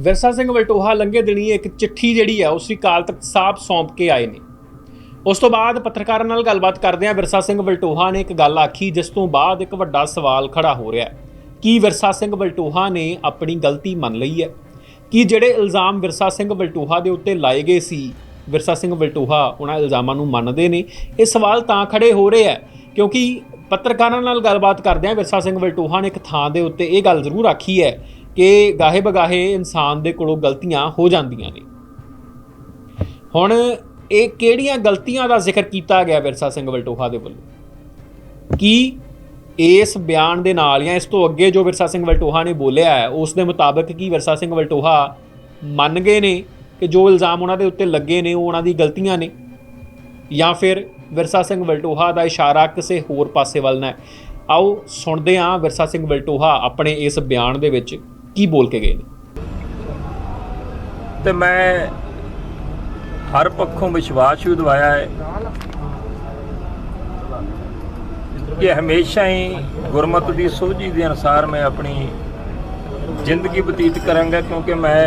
ਵਿਰਸਾ ਸਿੰਘ ਵਲਟੋਹਾ ਲੰਘੇ ਦਿਨੀ ਇੱਕ ਚਿੱਠੀ ਜਿਹੜੀ ਹੈ ਉਹ ਸ਼੍ਰੀ ਅਕਾਲ ਤਖਤ ਸਾਹਿਬ ਸੌਂਪ ਕੇ ਆਏ ਨੇ। ਉਸ ਤੋਂ ਬਾਅਦ ਪੱਤਰਕਾਰਾਂ ਨਾਲ ਗੱਲਬਾਤ ਕਰਦਿਆਂ ਵਿਰਸਾ ਸਿੰਘ ਵਲਟੋਹਾ ਨੇ ਇੱਕ ਗੱਲ ਆਖੀ, ਜਿਸ ਤੋਂ ਬਾਅਦ ਇੱਕ ਵੱਡਾ ਸਵਾਲ ਖੜਾ ਹੋ ਰਿਹਾ ਹੈ। ਕੀ ਵਿਰਸਾ ਸਿੰਘ ਵਲਟੋਹਾ ਨੇ ਆਪਣੀ ਗਲਤੀ ਮੰਨ ਲਈ ਹੈ? ਕੀ ਜਿਹੜੇ ਇਲਜ਼ਾਮ ਵਿਰਸਾ ਸਿੰਘ ਵਲਟੋਹਾ ਦੇ ਉੱਤੇ ਲਾਏ ਗਏ ਸੀ, ਵਿਰਸਾ ਸਿੰਘ ਵਲਟੋਹਾ ਉਹਨਾਂ ਇਲਜ਼ਾਮਾਂ ਨੂੰ ਮੰਨਦੇ ਨੇ? ਇਹ ਸਵਾਲ ਤਾਂ ਖੜੇ ਹੋ ਰਹੇ ਹੈ ਕਿਉਂਕਿ ਪੱਤਰਕਾਰਾਂ ਨਾਲ ਗੱਲਬਾਤ ਕਰਦਿਆਂ ਵਿਰਸਾ ਸਿੰਘ ਵਲਟੋਹਾ ਨੇ ਇੱਕ ਥਾਂ ਦੇ ਉੱਤੇ ਇਹ ਗੱਲ ਜ਼ਰੂਰ ਆਖੀ ਹੈ ਕਿ ਗਾਹੇ ਬਗਾਹੇ ਇਨਸਾਨ ਦੇ ਕੋਲੋਂ ਗਲਤੀਆਂ ਹੋ ਜਾਂਦੀਆਂ ਨੇ। ਹੁਣ ਇਹ ਕਿਹੜੀਆਂ ਗਲਤੀਆਂ ਦਾ ਜ਼ਿਕਰ ਕੀਤਾ ਗਿਆ ਵਿਰਸਾ ਸਿੰਘ ਵਲਟੋਹਾ ਦੇ ਵੱਲੋਂ? ਕੀ ਇਸ ਬਿਆਨ ਦੇ ਨਾਲ ਜਾਂ ਇਸ ਤੋਂ ਅੱਗੇ ਜੋ ਵਿਰਸਾ ਸਿੰਘ ਵਲਟੋਹਾ ਨੇ ਬੋਲਿਆ ਹੈ, ਉਸ ਦੇ ਮੁਤਾਬਕ ਕੀ ਵਿਰਸਾ ਸਿੰਘ ਵਲਟੋਹਾ ਮੰਨ ਗਏ ਨੇ ਕਿ ਜੋ ਇਲਜ਼ਾਮ ਉਹਨਾਂ ਦੇ ਉੱਤੇ ਲੱਗੇ ਨੇ, ਉਹ ਉਹਨਾਂ ਦੀ ਗਲਤੀਆਂ ਨੇ? ਜਾਂ ਫਿਰ ਵਿਰਸਾ ਸਿੰਘ ਵਲਟੋਹਾ ਦਾ ਇਸ਼ਾਰਾ ਕਿਸੇ ਹੋਰ ਪਾਸੇ ਵੱਲ ਨਾ ਆਓ ਸੁਣਦੇ ਹਾਂ ਵਿਰਸਾ ਸਿੰਘ ਵਲਟੋਹਾ ਆਪਣੇ ਇਸ ਬਿਆਨ ਦੇ ਵਿੱਚ ਕੀ ਬੋਲ ਕੇ ਗਏ ਨੇ? ਤੇ ਮੈਂ ਹਰ ਪੱਖੋਂ ਵਿਸ਼ਵਾਸ ਵੀ ਦਵਾਇਆ ਹੈ ਕਿ ਹਮੇਸ਼ਾ ਹੀ ਗੁਰਮਤ ਦੀ ਸੋਝੀ ਦੇ ਅਨੁਸਾਰ ਮੈਂ ਆਪਣੀ ਜ਼ਿੰਦਗੀ ਬਤੀਤ ਕਰਾਂਗਾ, ਕਿਉਂਕਿ ਮੈਂ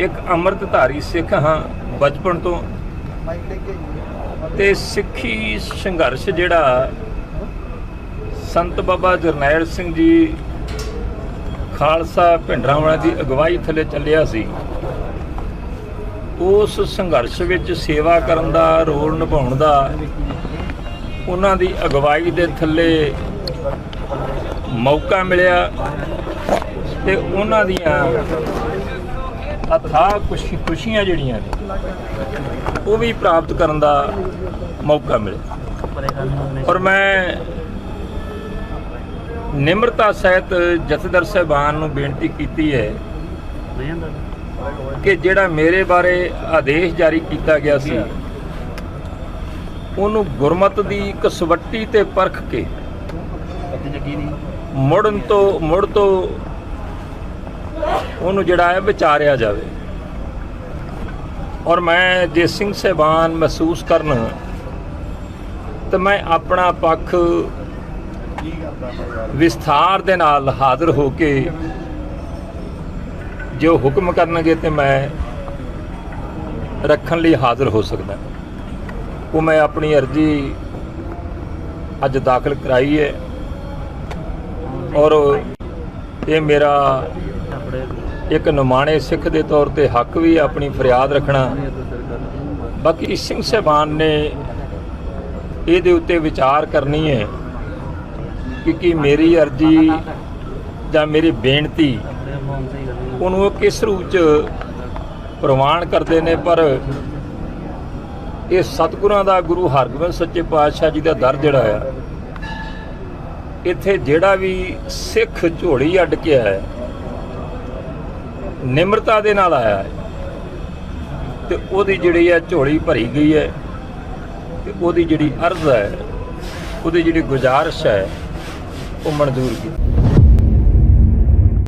ਇੱਕ ਅੰਮ੍ਰਿਤਧਾਰੀ ਸਿੱਖ ਹਾਂ ਬਚਪਨ ਤੋਂ। ਤੇ ਸਿੱਖੀ ਸੰਘਰਸ਼ ਜਿਹੜਾ ਸੰਤ ਬਾਬਾ ਜਰਨੈਲ ਸਿੰਘ ਜੀ ਖਾਲਸਾ ਭਿੰਡਰਾਂਵਾਲਾ ਦੀ ਅਗਵਾਈ ਥੱਲੇ ਚੱਲਿਆ ਸੀ। ਉਸ ਸੰਘਰਸ਼ ਵਿੱਚ ਸੇਵਾ ਕਰਨ ਦਾ, ਰੋਲ ਨਿਭਾਉਣ ਦਾ, ਉਹਨਾਂ ਦੀ ਅਗਵਾਈ ਦੇ ਥੱਲੇ ਮੌਕਾ ਮਿਲਿਆ ਤੇ ਉਹਨਾਂ ਦੀਆਂ ਅਥਾਹ ਖੁਸ਼ੀ ਖੁਸ਼ੀਆਂ ਜਿਹੜੀਆਂ ਨੇ, ਉਹ ਵੀ ਪ੍ਰਾਪਤ ਕਰਨ ਦਾ ਮੌਕਾ ਮਿਲਿਆ। ਔਰ ਮੈਂ ਨਿਮਰਤਾ ਸਹਿਤ ਜਥੇਦਾਰ ਸਾਹਿਬਾਨ ਨੂੰ ਬੇਨਤੀ ਕੀਤੀ ਹੈ ਕਿ ਜਿਹੜਾ ਮੇਰੇ ਬਾਰੇ ਆਦੇਸ਼ ਜਾਰੀ ਕੀਤਾ ਗਿਆ ਸੀ, ਉਹਨੂੰ ਗੁਰਮਤ ਦੀ ਕਸਵੱਟੀ ਤੇ ਪਰਖ ਕੇ ਮੁੜਨ ਤੋਂ, ਮੁੜ ਤੋਂ ਉਹਨੂੰ ਜਿਹੜਾ ਹੈ ਵਿਚਾਰਿਆ ਜਾਵੇ। ਔਰ ਮੈਂ ਜੇ ਸਿੰਘ ਸਾਹਿਬਾਨ ਮਹਿਸੂਸ ਕਰਨ, ਤਾਂ ਮੈਂ ਆਪਣਾ ਪੱਖ ਵਿਸਥਾਰ ਦੇ ਨਾਲ ਹਾਜ਼ਰ ਹੋ ਕੇ ਜੋ ਹੁਕਮ ਕਰਨਗੇ ਤੇ ਮੈਂ ਰੱਖਣ ਲਈ ਹਾਜ਼ਰ ਹੋ ਸਕਦਾ। ਉਹ ਮੈਂ ਆਪਣੀ ਅਰਜ਼ੀ ਅੱਜ ਦਾਖਲ ਕਰਾਈ ਹੈ ਔਰ ਇਹ ਮੇਰਾ ਇੱਕ ਨਿਮਾਣੇ ਸਿੱਖ ਦੇ ਤੌਰ ਤੇ ਹੱਕ ਵੀ ਆਪਣੀ ਫਰਿਆਦ ਰੱਖਣਾ। ਬਾਕੀ ਸਿੰਘ ਸਾਹਿਬਾਨ ਨੇ ਇਹਦੇ ਉੱਤੇ ਵਿਚਾਰ ਕਰਨੀ ਹੈ। ਕਿ ਕੀ ਮੇਰੀ ਅਰਜ਼ੀ ਜਾਂ ਮੇਰੀ ਬੇਨਤੀ ਉਹਨੂੰ ਉਹ ਕਿਸ ਰੂਪ ਚ ਪ੍ਰਵਾਨ ਕਰਦੇ ਨੇ, ਪਰ ਇਹ ਸਤਿਗੁਰਾਂ ਦਾ ਗੁਰੂ ਹਰਗੋਬਿੰਦ ਸੱਚੇ ਪਾਤਸ਼ਾਹ ਜੀ ਦਾ ਦਰ ਜਿਹੜਾ ਆ ਇੱਥੇ ਜਿਹੜਾ ਵੀ ਸਿੱਖ ਝੋਲੀ ਅੱਡ ਕੇ ਆਇਆ ਨਿਮਰਤਾ ਦੇ ਨਾਲ ਆਇਆ ਹੈ, ਤੇ ਉਹਦੀ ਜਿਹੜੀ ਹੈ ਝੋਲੀ ਭਰੀ ਗਈ ਹੈ, ਤੇ ਉਹਦੀ ਜਿਹੜੀ ਅਰਜ਼ ਹੈ, ਉਹਦੀ ਜਿਹੜੀ ਗੁਜ਼ਾਰਿਸ਼ ਹੈ ਉਹ ਮਨਜ਼ੂਰ ਕੀਤਾ।